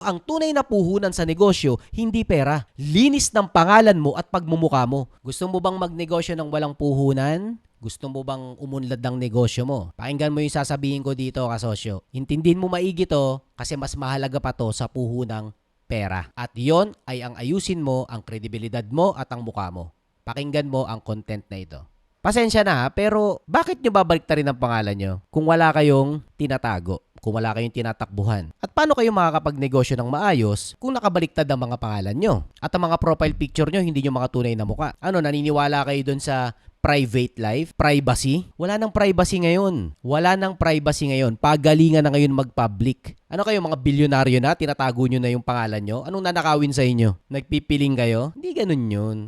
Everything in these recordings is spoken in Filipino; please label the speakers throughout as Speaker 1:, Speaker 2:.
Speaker 1: Ang tunay na puhunan sa negosyo, hindi pera. Linis ng pangalan mo at pagmumuka mo. Gusto mo bang magnegosyo ng walang puhunan? Gusto mo bang umunlad ng negosyo mo? Pakinggan mo yung sasabihin ko dito, kasosyo. Intindihin mo maigi to kasi mas mahalaga pa to sa puhunang pera. At yon ay ang ayusin mo ang kredibilidad mo at ang mukha mo. Pakinggan mo ang content na ito. Pasensya na ha, pero bakit nyo babalik rin ang pangalan nyo kung wala kayong tinatago? Kung wala kayong tinatakbuhan? At paano kayo makakapagnegosyo ng maayos kung nakabaliktad ang mga pangalan nyo? At ang mga profile picture nyo, hindi nyo mga tunay na muka. Ano, naniniwala kayo dun sa private life? Privacy? Wala nang privacy ngayon. Wala nang privacy ngayon. Pagalingan na ngayon mag-public. Ano kayo, mga bilyonaryo na? Tinatago nyo na yung pangalan nyo? Anong nanakawin sa inyo? Nagpipiling kayo? Hindi ganun yun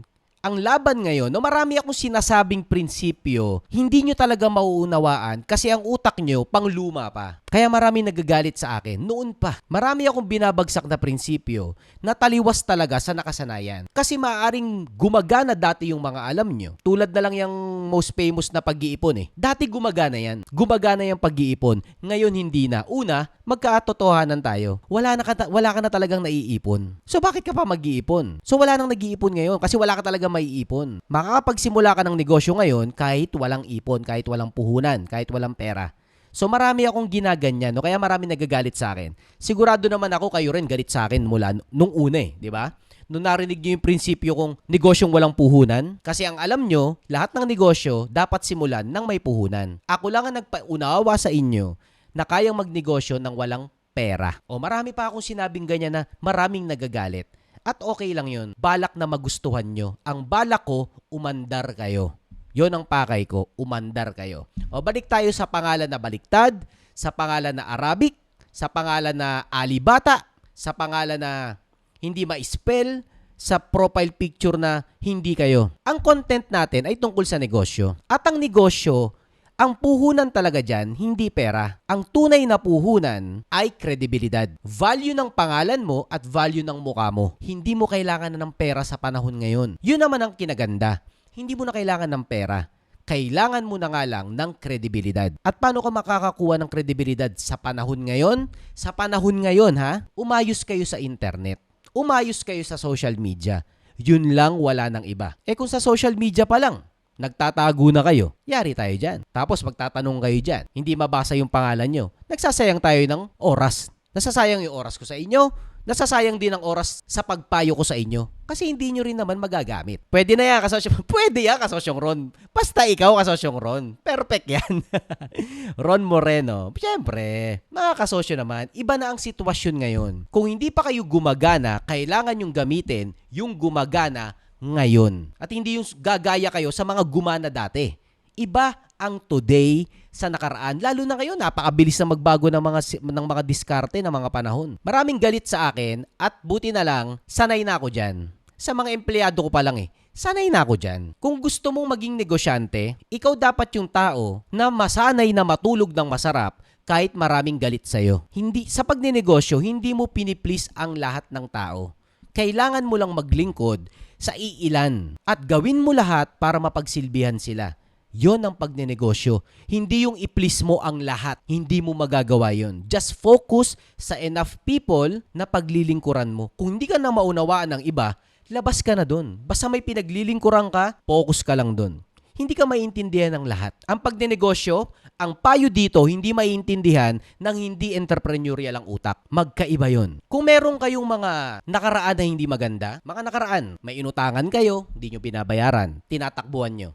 Speaker 1: ang laban ngayon, no marami akong sinasabing prinsipyo, hindi nyo talaga mauunawaan kasi ang utak nyo pang luma pa. Kaya marami nagagalit sa akin. Noon pa, marami akong binabagsak na prinsipyo na taliwas talaga sa nakasanayan. Kasi maaring gumagana dati yung mga alam nyo. Tulad na lang yung most famous na pag-iipon eh. Dati gumagana yan. Gumagana yung pag-iipon. Ngayon hindi na. Una, magkaatotohanan tayo. Wala, na ka, wala ka na talagang naiipon. So bakit ka pa mag-iipon? So wala nang nag-iipon ngayon kasi wala ka talaga maiipon. Makakapagsimula ka ng negosyo ngayon kahit walang ipon, kahit walang puhunan, kahit walang pera. So marami akong ginaganyan, no? kaya marami nagagalit sa akin. Sigurado naman ako kayo rin galit sa akin mula nung una eh, di ba? Nung narinig niyo yung prinsipyo kong negosyong walang puhunan, kasi ang alam nyo, lahat ng negosyo dapat simulan ng may puhunan. Ako lang ang nagpaunawa sa inyo na kayang magnegosyo ng walang pera. O marami pa akong sinabing ganyan na maraming nagagalit. At okay lang yun. Balak na magustuhan nyo. Ang balak ko, umandar kayo. Yon ang pakay ko, umandar kayo. O balik tayo sa pangalan na baliktad, sa pangalan na Arabic, sa pangalan na Alibata, sa pangalan na hindi ma-spell, sa profile picture na hindi kayo. Ang content natin ay tungkol sa negosyo. At ang negosyo, ang puhunan talaga dyan, hindi pera. Ang tunay na puhunan ay kredibilidad. Value ng pangalan mo at value ng mukha mo. Hindi mo kailangan na ng pera sa panahon ngayon. Yun naman ang kinaganda hindi mo na kailangan ng pera. Kailangan mo na nga lang ng kredibilidad. At paano ka makakakuha ng kredibilidad sa panahon ngayon? Sa panahon ngayon ha, umayos kayo sa internet. Umayos kayo sa social media. Yun lang wala ng iba. Eh kung sa social media pa lang, nagtatago na kayo, yari tayo dyan. Tapos magtatanong kayo dyan, hindi mabasa yung pangalan nyo. Nagsasayang tayo ng oras. Nasasayang yung oras ko sa inyo, nasasayang din ang oras sa pagpayo ko sa inyo. Kasi hindi nyo rin naman magagamit. Pwede na yan, kasosyong, pwede yan, kasosyong Ron. Basta ikaw, kasosyong Ron. Perfect yan. Ron Moreno. Siyempre, mga kasosyo naman, iba na ang sitwasyon ngayon. Kung hindi pa kayo gumagana, kailangan yung gamitin yung gumagana ngayon. At hindi yung gagaya kayo sa mga gumana dati. Iba ang today sa nakaraan. Lalo na ngayon, napakabilis na magbago ng mga ng mga diskarte ng mga panahon. Maraming galit sa akin at buti na lang, sanay na ako diyan. Sa mga empleyado ko pa lang eh. Sanay na ako dyan. Kung gusto mong maging negosyante, ikaw dapat yung tao na masanay na matulog ng masarap kahit maraming galit sa'yo. Hindi, sa pagnenegosyo, hindi mo piniplease ang lahat ng tao. Kailangan mo lang maglingkod sa iilan at gawin mo lahat para mapagsilbihan sila. Yon ang pagnenegosyo. Hindi yung i-please mo ang lahat. Hindi mo magagawa yon. Just focus sa enough people na paglilingkuran mo. Kung hindi ka na maunawaan ng iba, labas ka na doon. Basta may pinaglilingkuran ka, focus ka lang doon. Hindi ka maintindihan ng lahat. Ang pagnenegosyo, ang payo dito, hindi maintindihan ng hindi entrepreneurial ang utak. Magkaiba yon. Kung meron kayong mga nakaraan na hindi maganda, mga nakaraan, may inutangan kayo, hindi nyo binabayaran, tinatakbuhan nyo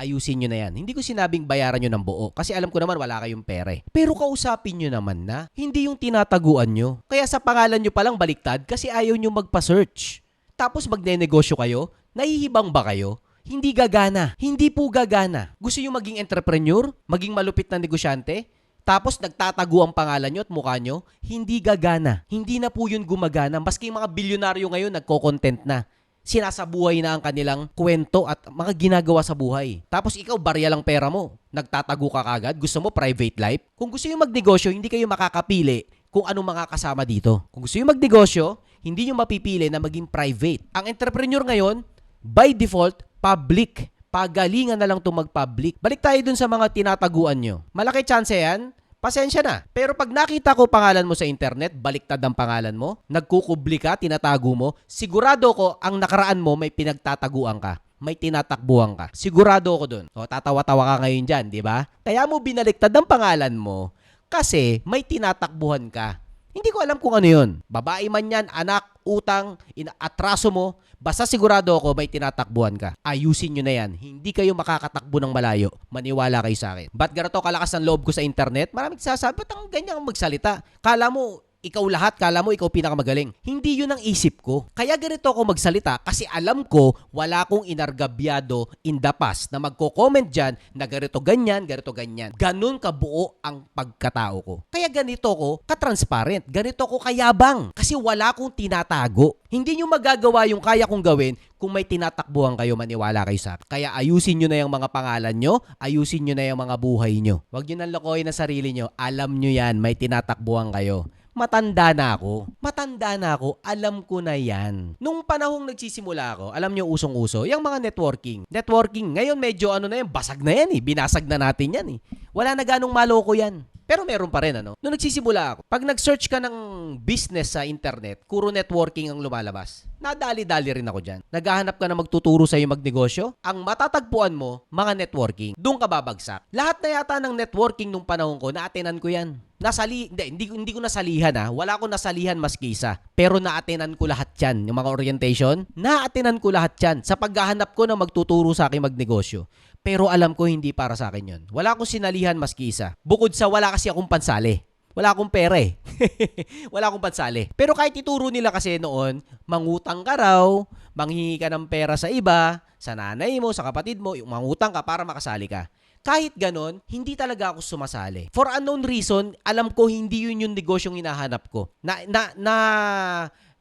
Speaker 1: ayusin nyo na yan. Hindi ko sinabing bayaran nyo ng buo kasi alam ko naman wala kayong pere. Pero kausapin nyo naman na, hindi yung tinataguan nyo. Kaya sa pangalan nyo palang baliktad kasi ayaw nyo magpa-search. Tapos magne-negosyo kayo, nahihibang ba kayo? Hindi gagana. Hindi po gagana. Gusto nyo maging entrepreneur? Maging malupit na negosyante? Tapos nagtatago ang pangalan nyo at mukha nyo? Hindi gagana. Hindi na po yun gumagana. Maski mga bilyonaryo ngayon nagko-content na sinasabuhay na ang kanilang kwento at mga ginagawa sa buhay. Tapos ikaw, barya lang pera mo. Nagtatago ka kagad. Gusto mo private life? Kung gusto nyo magnegosyo, hindi kayo makakapili kung anong mga kasama dito. Kung gusto nyo magnegosyo, hindi nyo mapipili na maging private. Ang entrepreneur ngayon, by default, public. Pagalingan na lang itong mag-public. Balik tayo dun sa mga tinataguan nyo. Malaki chance yan pasensya na. Pero pag nakita ko pangalan mo sa internet, baliktad ang pangalan mo, nagkukubli ka, tinatago mo, sigurado ko ang nakaraan mo may pinagtataguan ka may tinatakbuhan ka. Sigurado ako dun. O, tatawa-tawa ka ngayon dyan, di ba? Kaya mo binaliktad ang pangalan mo kasi may tinatakbuhan ka. Hindi ko alam kung ano yun. Babae man yan, anak, utang, atraso mo, basta sigurado ako may tinatakbuhan ka. Ayusin nyo na yan. Hindi kayo makakatakbo ng malayo. Maniwala kayo sa akin. Ba't ganito kalakas ang loob ko sa internet? Maraming sasabi, ba't ang ganyan ang magsalita? Kala mo, ikaw lahat, kala mo ikaw pinakamagaling. Hindi yun ang isip ko. Kaya ganito ako magsalita kasi alam ko wala akong inargabyado in the past na magko-comment dyan na ganito ganyan, ganito ganyan. Ganun kabuo ang pagkatao ko. Kaya ganito ko katransparent. Ganito ko kayabang. Kasi wala akong tinatago. Hindi nyo magagawa yung kaya kong gawin kung may tinatakbuhan kayo, maniwala kayo sa akin. Kaya ayusin nyo na yung mga pangalan nyo, ayusin nyo na yung mga buhay nyo. Huwag nyo nang lokohin ang sarili nyo. Alam nyo yan, may tinatakbuhan kayo matanda na ako. Matanda na ako, alam ko na yan. Nung panahong nagsisimula ako, alam nyo usong-uso, yung mga networking. Networking, ngayon medyo ano na yan, basag na yan eh. Binasag na natin yan eh. Wala na ganong maloko yan. Pero meron pa rin ano. Nung nagsisimula ako, pag nag-search ka ng business sa internet, kuro networking ang lumalabas. Nadali-dali rin ako dyan. Naghahanap ka na magtuturo sa iyo magnegosyo, ang matatagpuan mo, mga networking. Doon ka babagsak. Lahat na yata ng networking nung panahon ko, naatenan ko yan. Nasali, hindi, hindi, hindi ko nasalihan ha. Wala akong nasalihan maski isa. Pero naatenan ko lahat yan. Yung mga orientation, naatenan ko lahat yan. Sa paghahanap ko na magtuturo sa akin magnegosyo. Pero alam ko hindi para sa akin yun. Wala akong sinalihan maski isa. Bukod sa wala kasi akong pansali. Wala akong pera eh. wala akong pansali. Pero kahit ituro nila kasi noon, mangutang ka raw, manghingi ka ng pera sa iba, sa nanay mo, sa kapatid mo, yung mangutang ka para makasali ka. Kahit ganon, hindi talaga ako sumasali. For unknown reason, alam ko hindi yun yung negosyong hinahanap ko. Na, na, na,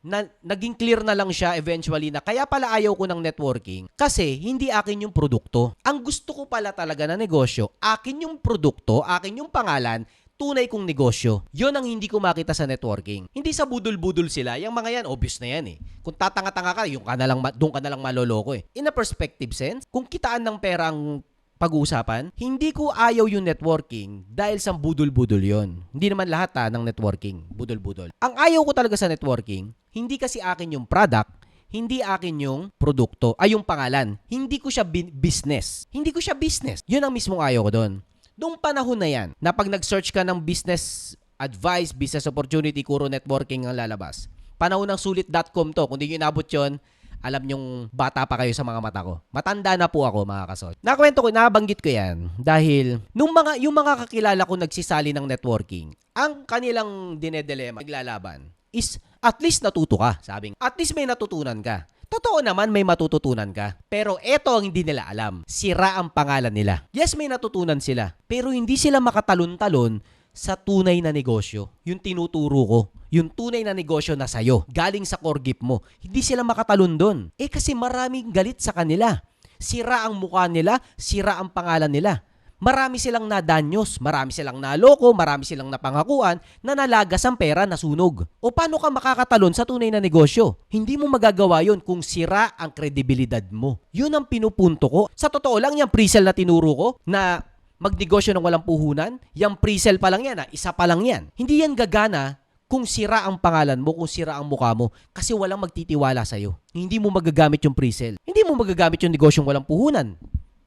Speaker 1: na, naging clear na lang siya eventually na kaya pala ayaw ko ng networking kasi hindi akin yung produkto. Ang gusto ko pala talaga na negosyo, akin yung produkto, akin yung pangalan, tunay kong negosyo. Yon ang hindi ko makita sa networking. Hindi sa budol-budol sila. Yung mga yan, obvious na yan eh. Kung tatanga-tanga ka, yung ka na lang, doon ka na lang maloloko eh. In a perspective sense, kung kitaan ng pera ang pag-uusapan, hindi ko ayaw yung networking dahil sa budol-budol yon. Hindi naman lahat ha, ng networking, budol-budol. Ang ayaw ko talaga sa networking, hindi kasi akin yung product, hindi akin yung produkto, ay yung pangalan. Hindi ko siya bin- business. Hindi ko siya business. Yun ang mismong ayaw ko doon. Noong panahon na yan, na pag nag-search ka ng business advice, business opportunity, kuro networking ang lalabas. Panahon ng sulit.com to. Kung di nyo inabot yun, alam nyong bata pa kayo sa mga mata ko. Matanda na po ako mga kasol. Nakwento ko, nabanggit ko yan dahil nung mga, yung mga kakilala ko nagsisali ng networking, ang kanilang dinedilema, naglalaban, is at least natuto ka, sabing. At least may natutunan ka. Totoo naman may matututunan ka. Pero eto ang hindi nila alam. Sira ang pangalan nila. Yes, may natutunan sila. Pero hindi sila makatalon-talon sa tunay na negosyo. Yung tinuturo ko. Yung tunay na negosyo na sa'yo. Galing sa core gift mo. Hindi sila makatalon doon. Eh kasi maraming galit sa kanila. Sira ang mukha nila. Sira ang pangalan nila. Marami silang nadanyos, marami silang naloko, marami silang napangakuan na nalagas ang pera na sunog. O paano ka makakatalon sa tunay na negosyo? Hindi mo magagawa yon kung sira ang kredibilidad mo. Yun ang pinupunto ko. Sa totoo lang, yung pre-sell na tinuro ko na magnegosyo ng walang puhunan, yung pre-sell pa lang yan, ha? isa pa lang yan. Hindi yan gagana kung sira ang pangalan mo, kung sira ang mukha mo, kasi walang magtitiwala sa'yo. Hindi mo magagamit yung pre-sell. Hindi mo magagamit yung negosyong walang puhunan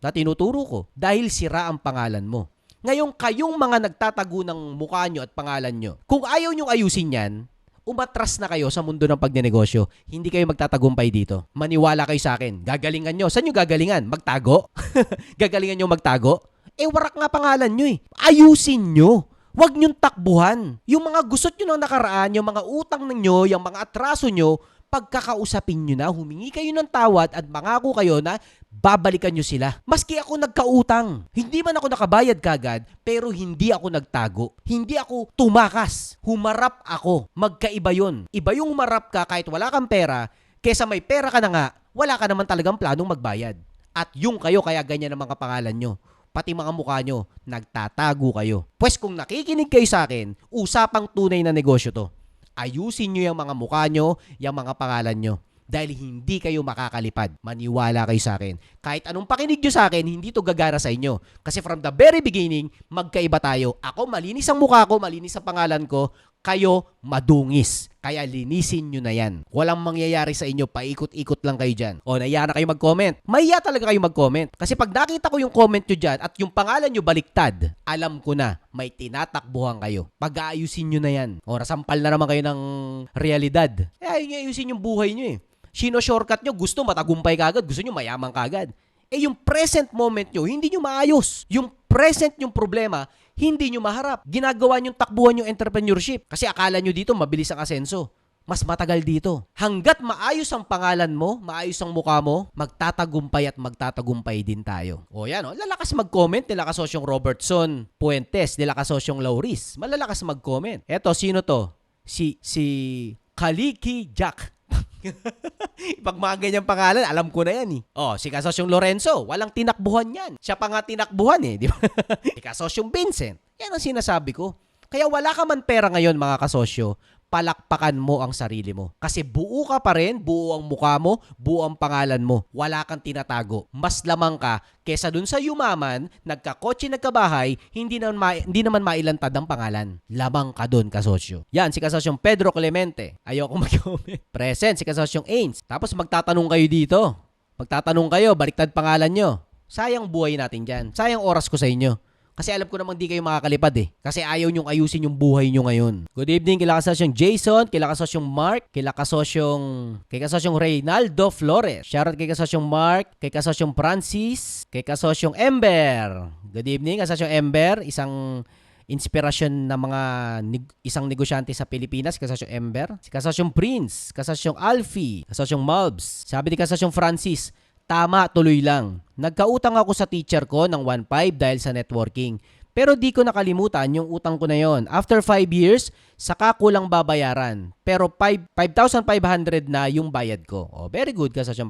Speaker 1: na tinuturo ko dahil sira ang pangalan mo. Ngayon, kayong mga nagtatago ng mukha nyo at pangalan nyo, kung ayaw nyong ayusin yan, umatras na kayo sa mundo ng pagnenegosyo. Hindi kayo magtatagumpay dito. Maniwala kayo sa akin. Gagalingan nyo. Saan nyo gagalingan? Magtago? gagalingan nyo magtago? Eh, warak nga pangalan nyo eh. Ayusin nyo. Huwag nyong takbuhan. Yung mga gusot nyo ng nakaraan, yung mga utang ninyo, yung mga atraso nyo, pagkakausapin nyo na, humingi kayo ng tawad at mangako kayo na babalikan nyo sila. Maski ako nagkautang, hindi man ako nakabayad kagad, pero hindi ako nagtago. Hindi ako tumakas. Humarap ako. Magkaiba yon. Iba yung humarap ka kahit wala kang pera, kesa may pera ka na nga, wala ka naman talagang planong magbayad. At yung kayo kaya ganyan ang mga pangalan nyo. Pati mga mukha nyo, nagtatago kayo. Pwes kung nakikinig kayo sa akin, usapang tunay na negosyo to ayusin nyo yung mga mukha nyo, yung mga pangalan nyo. dahil hindi kayo makakalipad. Maniwala kayo sa akin. Kahit anong pakinig nyo sa akin, hindi to gagara sa inyo. Kasi from the very beginning, magkaiba tayo. Ako, malinis ang mukha ko, malinis ang pangalan ko, kayo madungis. Kaya linisin nyo na yan. Walang mangyayari sa inyo, paikot-ikot lang kayo dyan. O, naiya na kayo mag-comment. Maiya talaga kayo mag-comment. Kasi pag nakita ko yung comment nyo dyan at yung pangalan nyo baliktad, alam ko na may tinatakbuhan kayo. Pag-aayusin nyo na yan. O, nasampal na naman kayo ng realidad. Eh, ayun ayusin yung buhay nyo eh. Sino shortcut nyo, gusto matagumpay kagad, gusto nyo mayaman kagad. Eh yung present moment nyo, hindi nyo maayos. Yung present yung problema, hindi nyo maharap. Ginagawa nyo takbuhan yung entrepreneurship. Kasi akala nyo dito mabilis ang asenso. Mas matagal dito. Hanggat maayos ang pangalan mo, maayos ang mukha mo, magtatagumpay at magtatagumpay din tayo. O yan, o. lalakas mag-comment nila kasosyong Robertson Puentes, nila kasosyong Lauris. Malalakas mag-comment. Eto, sino to? Si, si Kaliki Jack. Pag mga ganyang pangalan, alam ko na yan eh. Oh, si Kasosyong Lorenzo, walang tinakbuhan yan. Siya pa nga tinakbuhan eh, di ba? si Kasosyong Vincent, yan ang sinasabi ko. Kaya wala ka man pera ngayon mga kasosyo, palakpakan mo ang sarili mo. Kasi buo ka pa rin, buo ang mukha mo, buo ang pangalan mo. Wala kang tinatago. Mas lamang ka kesa dun sa yumaman, nagkakotse, nagkabahay, hindi naman, ma- hindi naman mailantad ang pangalan. Lamang ka dun, kasosyo. Yan, si kasosyong Pedro Clemente. Ayoko mag-comment. Present, si kasosyong Ains. Tapos magtatanong kayo dito. Magtatanong kayo, baliktad pangalan nyo. Sayang buhay natin dyan. Sayang oras ko sa inyo. Kasi alam ko namang di kayo makakalipad eh. Kasi ayaw nyong ayusin yung buhay nyo ngayon. Good evening kila kasosyong Jason, kila kasosyong Mark, kila kasosyong, kay kasosyong Reynaldo Flores. Shoutout kay kasosyong Mark, kay kasosyong Francis, kay kasosyong Ember. Good evening kasosyong Ember, isang inspirasyon ng mga neg- isang negosyante sa Pilipinas, kasosyong Ember, si kasosyong Prince, kasosyong Alfie, kasosyong Malbs. Sabi ni kasosyong Francis, Tama, tuloy lang. Nagkautang ako sa teacher ko ng 1.5 dahil sa networking. Pero di ko nakalimutan yung utang ko na yon. After 5 years, saka ko lang babayaran. Pero 5 5,500 na yung bayad ko. Oh, very good ka sa Francis.